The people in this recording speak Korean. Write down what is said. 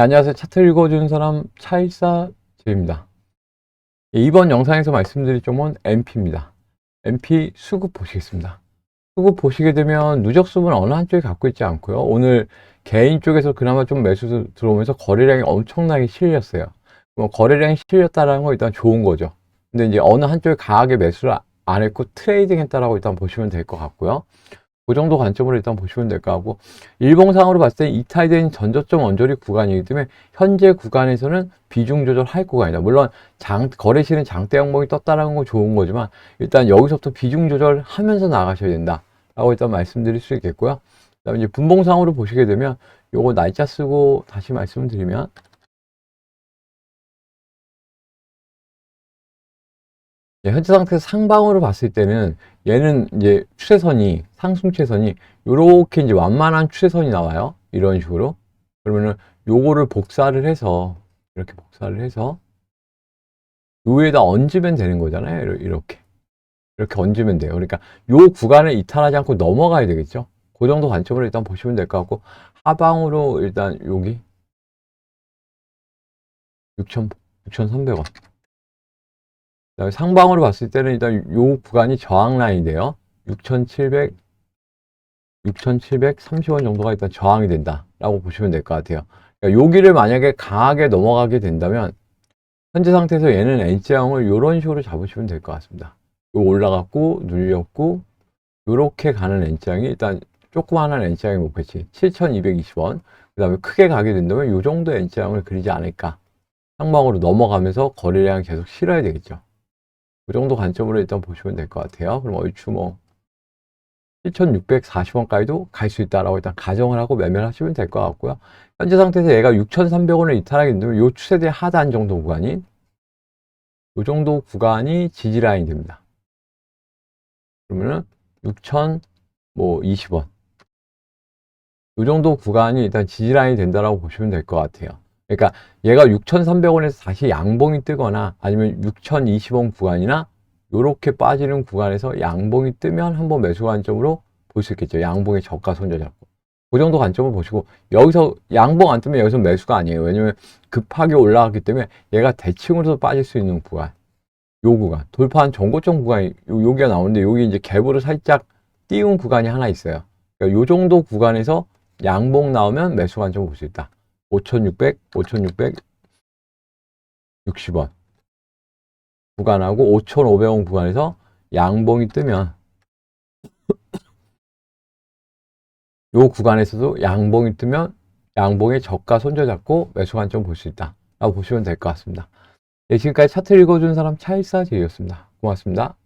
네, 안녕하세요. 차트 읽어주는 사람 차일사제입니다. 예, 이번 영상에서 말씀드릴 종목은 MP입니다. MP 수급 보시겠습니다. 수급 보시게 되면 누적 수분 어느 한쪽에 갖고 있지 않고요. 오늘 개인 쪽에서 그나마 좀 매수 들어오면서 거래량이 엄청나게 실렸어요. 뭐 거래량이 실렸다는 건 일단 좋은 거죠. 근데 이제 어느 한쪽에 강하게 매수를 안 했고 트레이딩 했다라고 일단 보시면 될 것 같고요. 그 정도 관점으로 일단 보시면 될 것 같고 일봉상으로 봤을 때 이탈된 전저점 언저리 구간이기 때문에 현재 구간에서는 비중 조절할 구간이다. 물론 장 거래실은 장대 항목이 떴다라는 건 좋은 거지만 일단 여기서부터 비중 조절하면서 나가셔야 된다라고 일단 말씀드릴 수 있겠고요. 그다음에 이제 분봉상으로 보시게 되면 요거 날짜 쓰고 다시 말씀드리면 현재 상태에서 상방으로 봤을 때는 얘는 이제 추세선이 상승 추세선이 요렇게 이제 완만한 추세선이 나와요. 이런 식으로. 그러면은 요거를 복사를 해서 이렇게 복사를 해서 요 위에다 얹으면 되는 거잖아요. 이렇게. 이렇게 얹으면 돼요. 그러니까 요 구간을 이탈하지 않고 넘어가야 되겠죠. 그 정도 관점으로 일단 보시면 될 것 같고 하방으로 일단 여기 6천 6,300원. 상방으로 봤을 때는 일단 요 구간이 저항 라인이 돼요. 6,700 6,730원 정도가 일단 저항이 된다라고 보시면 될 것 같아요. 그러니까 여기를 만약에 강하게 넘어가게 된다면 현재 상태에서 얘는 N자형을 이런 식으로 잡으시면 될 것 같습니다. 요 올라갔고 눌렸고 요렇게 가는 N자형이 일단 조그마한 N자형의 목표치 7,220원 그 다음에 크게 가게 된다면 요 정도 N자형을 그리지 않을까 상방으로 넘어가면서 거래량이 계속 실어야 되겠죠. 그 정도 관점으로 일단 보시면 될 것 같아요. 그럼 얼추 뭐 7,640원까지도 갈 수 있다라고 일단 가정을 하고 매매를 하시면 될 것 같고요. 현재 상태에서 얘가 6,300원을 이탈하게 된다면 요 추세대 하단 정도 구간인 요 정도 구간이 지지 라인 됩니다. 그러면은 6,020원 요 정도 구간이 일단 지지 라인이 된다라고 보시면 될 것 같아요. 그러니까 얘가 6,300원에서 다시 양봉이 뜨거나 아니면 6,020원 구간이나 요렇게 빠지는 구간에서 양봉이 뜨면 한번 매수 관점으로 볼 수 있겠죠. 양봉의 저가 손절 잡고. 그 정도 관점을 보시고 여기서 양봉 안 뜨면 여기서 매수가 아니에요. 왜냐면 급하게 올라갔기 때문에 얘가 대칭으로도 빠질 수 있는 구간. 요 구간. 돌파한 전고점 구간이 요, 여기가 나오는데 여기 이제 갭으로 살짝 띄운 구간이 하나 있어요. 그러니까 요 정도 구간에서 양봉 나오면 매수 관점 볼 수 있다. 5,600, 5,660원. 구간하고 5,500원 구간에서 양봉이 뜨면 요 구간에서도 양봉이 뜨면 양봉의 저가 손절 잡고 매수 관점 볼 수 있다. 라고 보시면 될 것 같습니다. 네, 지금까지 차트 읽어준 사람 차일사제이였습니다. 고맙습니다.